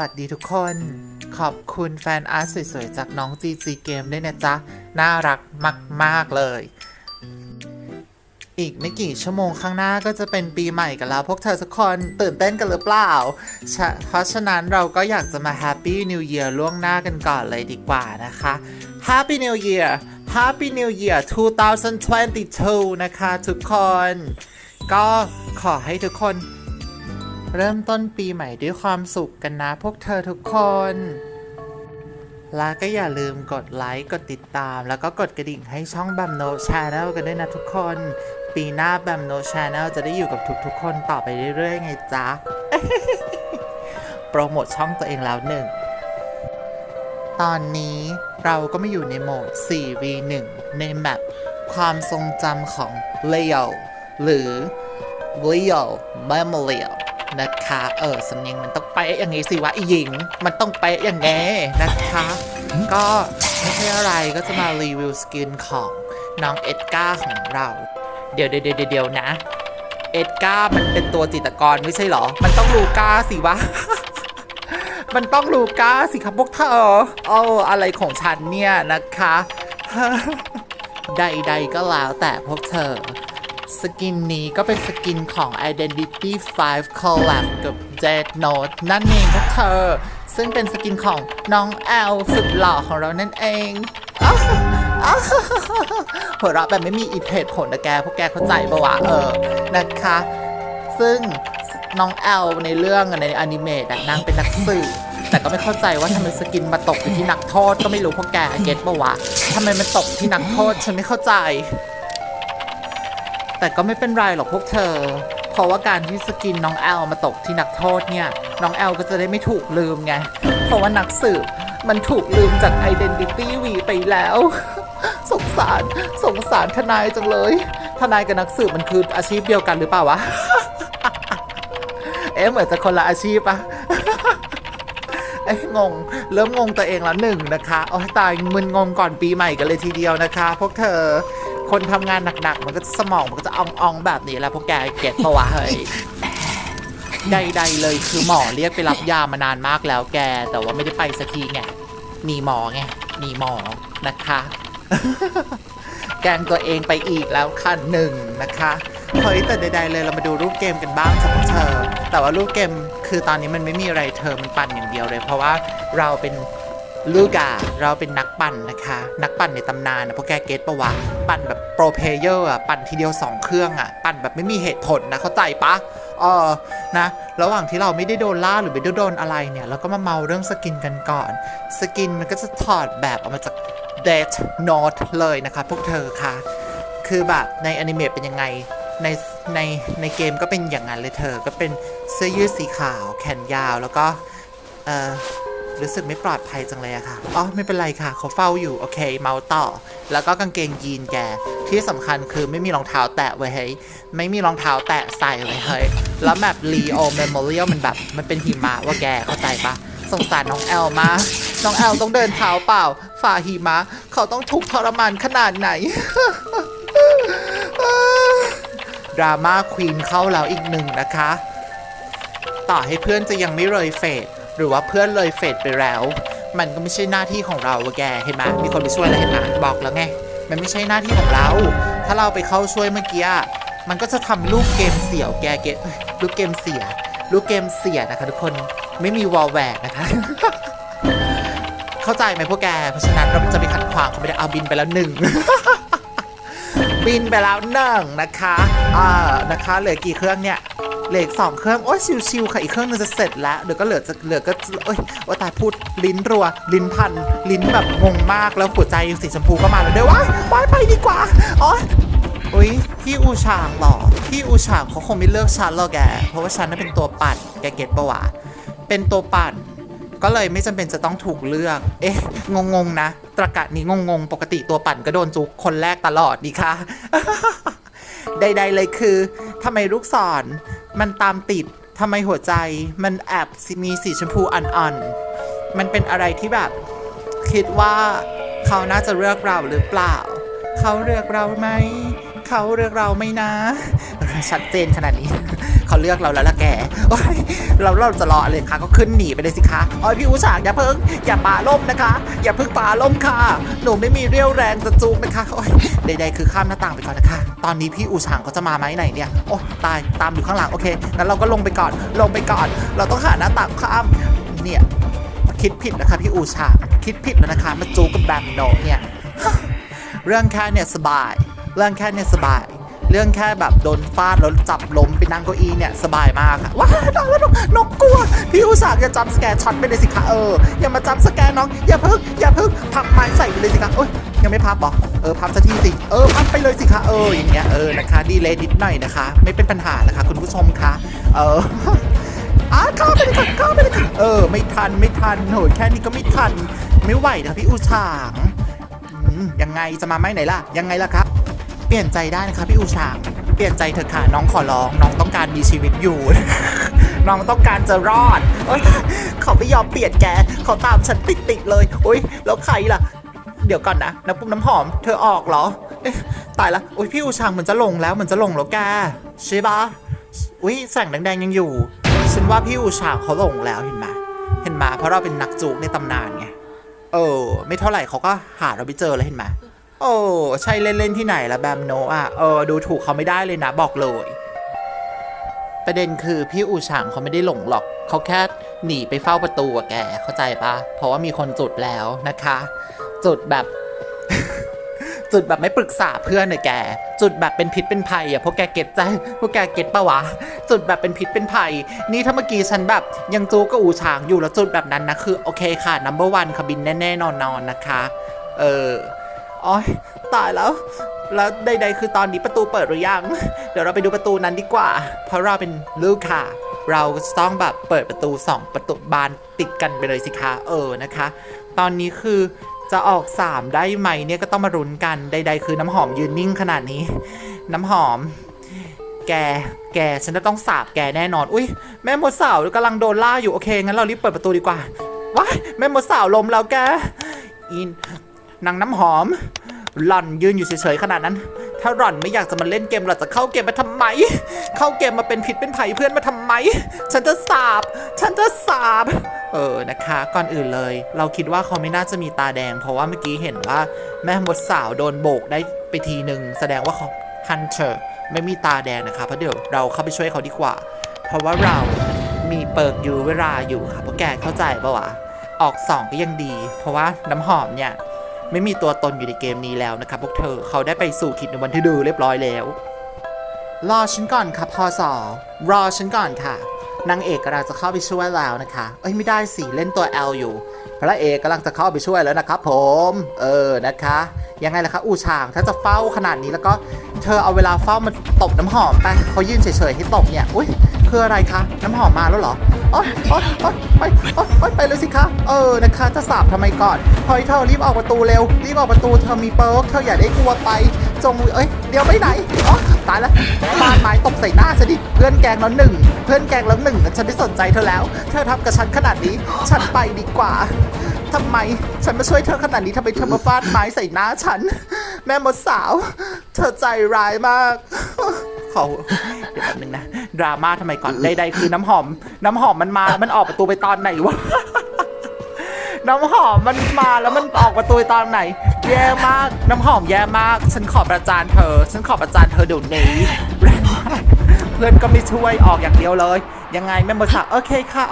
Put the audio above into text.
สวัสดีทุกคน ขอบคุณแฟนอาร์ตสวยๆ จากน้องจีจีเกมด้วยนะจ๊ะ น่ารักมาก ๆ เลย อีกไม่กี่ชั่วโมงข้างหน้าก็จะเป็นปีใหม่กันแล้ว พวกเธอทุกคนตื่นเต้นกันหรือเปล่าฉะเพราะฉะนั้นเราก็อยากจะมา Happy New Year ล่วงหน้ากันก่อนเลยดีกว่านะคะ Happy New Year Happy New Year 2022 นะคะทุกคน ก็ขอให้ทุกคน เริ่มต้นปีใหม่ด้วยความสุขกันนะพวกเธอทุกคน และก็อย่าลืมกดไลค์ กดติดตาม แล้วก็กดกระดิ่งให้ช่องบัมโนชาแนลกันด้วยนะทุกคน ปีหน้าบัมโนชาแนลจะได้อยู่กับทุกๆคนต่อไปเรื่อยๆไงจ๊ะ โปรโมทช่องตัวเองแล้วหนึ่ง ตอนนี้เราก็มาอยู่ในโหมด 4v1 ในแมปความทรงจำของ Leo หรือ Leo Memorial นะคะ เออสำเนียงมันต้องเป๊ะอย่างงี้สิวะไอหญิง มันต้องเป๊ะอย่างแง่นะคะ ก็ไม่ใช่อะไรก็จะมารีวิวสกินของน้องเอ็ดการ์ของเราเดี๋ยวเดี๋ยวเดี๋ยวเดี๋ยวนะ เอ็ดการ์มันเป็นตัวจิตรกรไม่ใช่เหรอ มันต้องลูก้าสิวะ มันต้องลูก้าสิครับพวกเธอเอออะไรของฉันเนี่ยนะคะ ใดๆก็แล้วแต่พวกเธอ สกินนี้ก็เป็นสกินของ Identity 5 Collab กับ Jet Note นั่นเองพวกเธอ ซึ่งเป็นสกินของน้องแอลสุดหล่อของเรานั่นเองหัวเราะแบบไม่มีอิทเหตุผลนะแก พวกแกเข้าใจปะวะเออ นะคะ ซึ่งน้องแอลในเรื่องในอนิเมะนางเป็นนักสืบแต่ก็ไม่เข้าใจว่าทำไมสกินมาตกอยู่ที่นักโทษก็ไม่รู้พวกแกเก็ตปะวะทำไมมันตกที่นักโทษฉันไม่เข้าใจ แต่ก็ไม่เป็นไรหรอกพวกเธอ เพราะว่าการที่สกินน้องแอลมาตกที่นักโทษเนี่ย น้องแอลก็จะได้ไม่ถูกลืมไง เพราะว่านักสืบมันถูกลืมจาก Identity V ไปแล้ว สงสารสงสารทนายจังเลย ทนายกับนักสืบมันคืออาชีพเดียวกันหรือเปล่าวะ เอ๊ะเหมือนจะคนละอาชีพปะเอ้ยงง เริ่มงงตัวเองแล้วหนึ่งนะคะโอ้ตายมึนงงก่อนปีใหม่กันเลยทีเดียวนะคะ พวกเธอ คนทำงานหนักๆ มันก็สมองมันก็จะอ่องๆแบบนี้แหล้วพวกแกเก็ตปะวะเฮ้ยใดๆเลยคือหมอเรียกไปรับยามานานมากแล้วแก แต่ว่าไม่ได้ไปสักทีไงหนีหมอไงหนีหมอนะคะ แกล้งตัวเองไปอีกแล้วขั้นหนึ่งนะคะเฮ้ยแต่ใดๆเลยเรามาดูรูปเกมกันบ้างสักเธอ แต่ว่ารูปเกมคือตอนนี้มันไม่มีอะไรเธอมันปั่นอย่างเดียวเลย เพราะว่าเราเป็น ลูกาเราเป็นนักปั่นนะคะ นักปั่นในตำนานนะพวกแกเก็ตปะวะ ปั่นแบบโปรเพเยอร์อะ ปั่นทีเดียวสองเครื่องอะ ปั่นแบบไม่มีเหตุผลนะ เข้าใจปะเออนะ ระหว่างที่เราไม่ได้โดนล่าหรือไม่ได้โดนอะไรเนี่ย เราก็มาเมาเรื่องสกินกันก่อน สกินมันก็จะถอดแบบออกมาจาก Death Note เลยนะคะพวกเธอค่ะ คือแบบในอนิเมะเป็นยังไง ในในในเกมก็เป็นอย่างนั้นเลยเธอ ก็เป็นเสื้อยืดสีขาวแขนยาวแล้วก็เออ รู้สึกไม่ปลอดภัยจังเลยอะค่ะ อ๋อ ไม่เป็นไรค่ะ เขาเฝ้าอยู่ โอเค เมาต่อ แล้วก็กางเกงยีนแก ที่สำคัญคือไม่มีรองเท้าแตะไว้เฮ้ยไม่มีรองเท้าแตะใส่ไว้เฮ้ยแล้วแบบลีโอเมมโมเรียลมันแบบ มันเป็นหิมะว่าแก เข้าใจปะสงสารน้องแอลมา น้องแอลต้องเดินเท้าเปล่า ฝ่าหิมะ เขาต้องทุกข์ทรมานขนาดไหนดราม่าควีนเข้าแล้วอีกหนึ่งนะคะ ต่อให้เพื่อนจะยังไม่เลยเฟด หรือว่าเพื่อนเลยเฟดไปแล้ว มันก็ไม่ใช่หน้าที่ของเราแกเห็นไหมมีคนไปช่วยแล้วเห็นไหมบอกแล้วไงมันไม่ใช่หน้าที่ของเรา ถ้าเราไปเข้าช่วยเมื่อกี้มันก็จะทำลูกเกมเสียวแกเกเอ้ยลูกเกมเสีย ลูกเกมเสียนะคะทุกคนไม่มีวอลแวร์นะคะ เข้าใจไหมพวกแก เพราะฉะนั้นเราจะไปขัดขวางเขาไม่ได้เอาบินไปแล้วหนึ่งบินไปแล้วหนึ่งนะคะอ่านะคะเหลือกี่เครื่องเนี่ย เหลืออกสองเครื่อง โอ้ยชิวๆค่ะ อีกเครื่องนึงจะเสร็จแล้ว เดี๋ยวก็เหลือจะเหลือก็โอ้ยว่าตายพูดลิ้นรัว ลิ้นพัน ลิ้นแบบงงมากแล้วหัวใจสีชมพูก็มาแล้วเดี๋ยวว้ายว้าไปดีกว่าอ๋ออุ้ยพี่อูชางหรอพี่อูชางเขาคงไม่เลือกฉันหรอกแก เพราะว่าฉันน่ะเป็นตัวปั่นแกเก็ตปะวะเป็นตัวปั่นก็เลยไม่จำเป็นจะต้องถูกเลือก เอ๊ะ งงๆนะ ตรกะนี้งงๆ ปกติตัวปั่นก็โดนจุกคนแรกตลอดดีค่ะ ใดๆเลยคือทำไมลูกศร มันตามติดทำไมหัวใจ มันแอบมีสีชมพูอ่อนๆ มันเป็นอะไรที่แบบ คิดว่าเขาน่าจะเลือกเราหรือเปล่า เขาเลือกเราไหม เขาเลือกเราไหมนะ ชัดเจนขนาดนี้ เขาเลือกเราแล้วละแกเราเราจะรอเลยคะก็ขึ้นหนีไปเลยสิคะอ้ยพี่อูฉางอย่าเพิ่งอย่าปาล่มนะคะ อย่าเพิ่งปาล่มค่ะ หนูไม่มีเรี่ยวแรงจะจูงนะคะโอ้ยใดๆคือข้ามหน้าต่างไปก่อนนะคะ ตอนนี้พี่อูฉางเขาจะมาไหมไหนเนี่ยโอ้ตายตามอยู่ข้างหลังโอเคงั้นเราก็ลงไปก่อนลงไปก่อน เราต้องหาหน้าต่างข้ามเนี่ยคิดผิดนะคะพี่อูฉางคิดผิดแล้วนะคะมาจูกับแบมโนเนี่ยเรื่องแค่เนี่ยสบาย เรื่องแค่เนี่ยสบาย เรื่องแค่แบบโดนฟาดแล้วจับล้มไปนั่งเก้าอี้เนี่ยสบายมากค่ะว้ายตายแล้วนกนกกลัว พี่อุตส่าห์จะจำสแกนช็อตไปเลยสิคะเอออย่ามาจำสแกนน้องอย่าเพึ่งอย่าเพึ่งพับไม้ใส่ไปเลยสิคะโอ้ยยังไม่พับบอกเออพับสักทีสิเออพับไปเลยสิคะเอออย่างเงี้ยเออนะคะดีเลยนิดหน่อยนะคะ ไม่เป็นปัญหานะคะ คุณผู้ชมคะเอออ้าข้าไปเลยค่ะข้าไปเลยค่ะเออ ไม่ทันไม่ทันโหแค่นี้ก็ไม่ทัน ไม่ไหวนะพี่อูฉางยังไงจะมาไหมไหนล่ะ ยังไงล่ะครับ เปลี่ยนใจได้นะคะพี่อูฉางเปลี่ยนใจเถอะค่ะน้องขอร้องน้องต้องการมีชีวิตอยู่ น้องต้องการจะรอดเอ้ยเขาไม่ยอมเปลี่ยนแกเขาตามฉันติดๆเลยโอ้ยแล้วใครล่ะ เดี๋ยวก่อนนะน้ำปุ้มน้ำหอม เธอออกเหรอตายละโอ้ยพี่อูชางเหมือนจะลงแล้วเหมือนจะลงแล้วแกใช่ปะอุ้ยแสงแดงๆยังอยู่ ฉันว่าพี่อูชางเขาลงแล้วเห็นไหมเห็นไหมเพราะเราเป็นนักจูกในตำนานไงเออ ไม่เท่าไหร่เขาก็หาเราไปเจอแล้วเห็นไหม โอ้ใช่เล่น ๆ ที่ไหนละแบมโนอะเออดูถูกเขาไม่ได้เลยนะบอกเลย ประเด็นคือพี่อูฉางเขาไม่ได้หลงหรอก เขาแค่หนีไปเฝ้าประตูอะแกเข้าใจปะเพราะว่ามีคนจุดแล้วนะคะ จุดแบบ จุดแบบไม่ปรึกษาเพื่อนเลยแก จุดแบบเป็นพิษเป็นภัยอะพวกแกเก็ตใจพวกแกเก็ตปะวะ จุดแบบเป็นพิษเป็นภัย นี่ถ้าเมื่อกี้ฉันแบบ ยังจูกับอูฉางอยู่แล้วจุดแบบนั้นนะคือโอเคค่ะ number one ค่ะบินแน่ๆนอนๆนะคะ เออ อ๋อยตายแล้ว แล้วใดๆคือตอนนี้ประตูเปิดหรือยัง เดี๋ยวเราไปดูประตูนั้นดีกว่า เพราะเราเป็นลูกค่ะ เราต้องแบบเปิดประตูสองประตูบานติดกันไปเลยสิคะเออนะคะ ตอนนี้คือจะออก 3 ได้ไหมเนี่ยก็ต้องมารุนกันใด ๆ คือน้ำหอมยืนนิ่งขนาดนี้ น้ำหอม แก แก ฉันจะต้องสาบแกแน่นอน อุ้ยแม่มดสาวกำลังโดนล่าอยู่ โอเค งั้นเรารีบเปิดประตูดีกว่าว้ายแม่มดสาวล้มแล้วแกอิน นางน้ำหอม หล่อนยืนอยู่เฉยๆขนาดนั้น ถ้าหล่อนไม่อยากจะมาเล่นเกมหล่อนจะเข้าเกมมาทำไม เข้าเกมมาเป็นผิดเป็นไผ่เพื่อนมาทำไม ฉันจะสาบ ฉันจะสาบ เออนะคะ ก่อนอื่นเลย เราคิดว่าเขาไม่น่าจะมีตาแดง เพราะว่าเมื่อกี้เห็นว่า แม่มดสาวโดนโบกได้ไปทีหนึ่งแสดงว่าเขาฮันเตอร์ไม่มีตาแดงนะคะเพราะเดี๋ยวเราเข้าไปช่วยเขาดีกว่า เพราะว่าเรามีเปิกอยู่เวลาอยู่ค่ะเพราะแกเข้าใจปะวะออกสองก็ยังดี เพราะว่าน้ำหอมเนี่ย ไม่มีตัวตนอยู่ในเกมนี้แล้วนะครับพวกเธอเขาได้ไปสู่คิดในวันที่ดูเรียบร้อยแล้ว รอฉันก่อนค่ะพอสอรอฉันก่อนค่ะนางเอกกำลังจะเข้าไปช่วยแล้วนะคะ เอ้ยไม่ได้สิเล่นตัว L อยู่ พระเอกกำลังจะเข้าไปช่วยแล้วนะครับผม เออนะคะ ยังไงล่ะคะอูช่างถ้าจะเฝ้าขนาดนี้แล้วก็เธอเอาเวลาเฝ้ามาตบน้ำหอมไปเขายื่นเฉยๆให้ตบเนี่ย อุ้ย คืออะไรคะ น้ำหอมมาแล้วเหรอโอ๊ยโอ๊ยโอ๊ยไปโอ๊ยโอ๊ยไปเลยสิคะ เออนะคะ จะสาบทำไมก่อนเฮ้ยเธอรีบออกประตูเร็ว รีบออกประตูเธอมีเปิร์กเธออย่าได้กลัวไป จงเอ้ยเดี๋ยวไปไหนอ๋อตายแล้วปาดไม้ตบใส่หน้าฉันดิเพื่อนแกงแล้วหนึ่งเพื่อนแกงแล้วหนึ่งฉันไม่สนใจเธอแล้ว เธอทำกับฉันขนาดนี้ ฉันไปดีกว่าทำไม ฉันมาช่วยเธอขนาดนี้ทำไมเธอมาฟาดไม้ใส่หน้าฉัน แม่มดสาว เธอใจร้ายมาก ขอเดี๋ยวแป๊บนึงนะ ดราม่าทำไมก่อนใดๆคือน้ำหอม น้ำหอมมันมา มันออกประตูไปตอนไหนวะ น้ำหอมมันมาแล้วมันออกประตูตอนไหน แย่มาก น้ำหอมแย่มาก ฉันขอประจานเธอ ฉันขอประจานเธอเดี๋ยวนี้แรงเพื่อนก็ไม่ช่วยออกอย่างเดียวเลย ยังไงแม่มดสาวโอเคค่ะ